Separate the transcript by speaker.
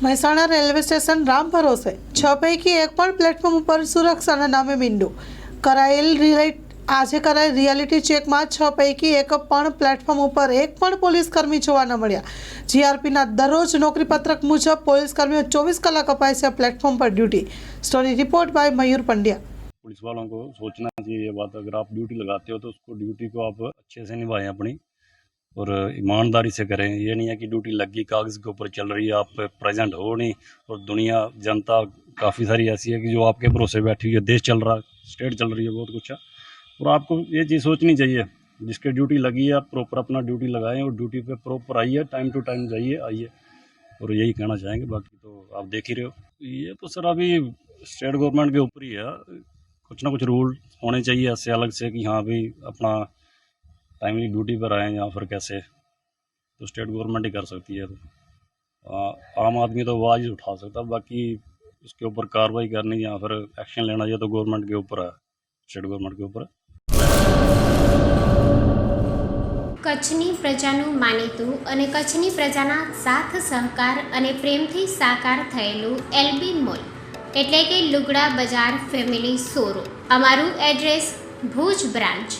Speaker 1: Mehsana railway station Ram ભરોસે છ પૈકી એક પણ પ્લેટફોર્મ ઉપર સુરક્ષાના નામે મીંડું કરાયેલ રિલેટ આજે કરાયેલ રિયાલિટી ચેકમાં છ પૈકી એક પણ પ્લેટફોર્મ ઉપર એક પણ પોલીસ કર્મી જોવા ન મળ્યા જીઆરપીના દરરોજ નોકરીપત્રક મુજબ પોલીસ કર્મીઓ ચોવીસ કલાક અપાય છે પ્લેટફોર્મ પર duty story report by Mayur Pandya
Speaker 2: police वालों को सोचना चाहिए ये बात अगर आप ड्यूटी लगाते हो तो उसको ड्यूटी को आप अच्छे से निभाएँ अपनी और ईमानदारी से करें। ये नहीं है कि ड्यूटी लगी, कागज़ के ऊपर चल रही है, आप प्रेजेंट हो नहीं और दुनिया, जनता काफ़ी सारी ऐसी है कि जो आपके भरोसे बैठी हुई है, देश चल रहा है स्टेट चल रही है, बहुत कुछ है। और आपको ये चीज़ सोचनी चाहिए, जिसके ड्यूटी लगी है प्रॉपर अपना ड्यूटी लगाएँ और ड्यूटी पे प्रॉपर आइए टाइम टू टाइम जाइए, आइए। और यही कहना चाहेंगे, बाकी तो आप देख ही रहे हो। ये तो सर अभी स्टेट गवर्नमेंट के ऊपर ही है। कुछ ना कुछ रूल होने चाहिए, ऐसे अलग से कि हाँ भाई अपना टाइमली ड्यूटी पर आए या फिर कैसे तो स्टेट गवर्नमेंट ही कर सकती है आ, आम आदमी तो आवाज़ ही उठा सकता बाकी उसके ऊपर कार्रवाई करनी या फिर एक्शन लेना ये तो गवर्नमेंट के ऊपर है स्टेट गवर्नमेंट के ऊपर है
Speaker 3: કચ્છની પ્રજાનું માનીતું અને કચ્છની પ્રજાના સાથ સહકાર અને પ્રેમથી સાકાર થયેલું એલબી મોલ એટલે કે લુગડા બજાર ફેમિલી શોરૂમ અમારું એડ્રેસ ભુજ બ્રાન્ચ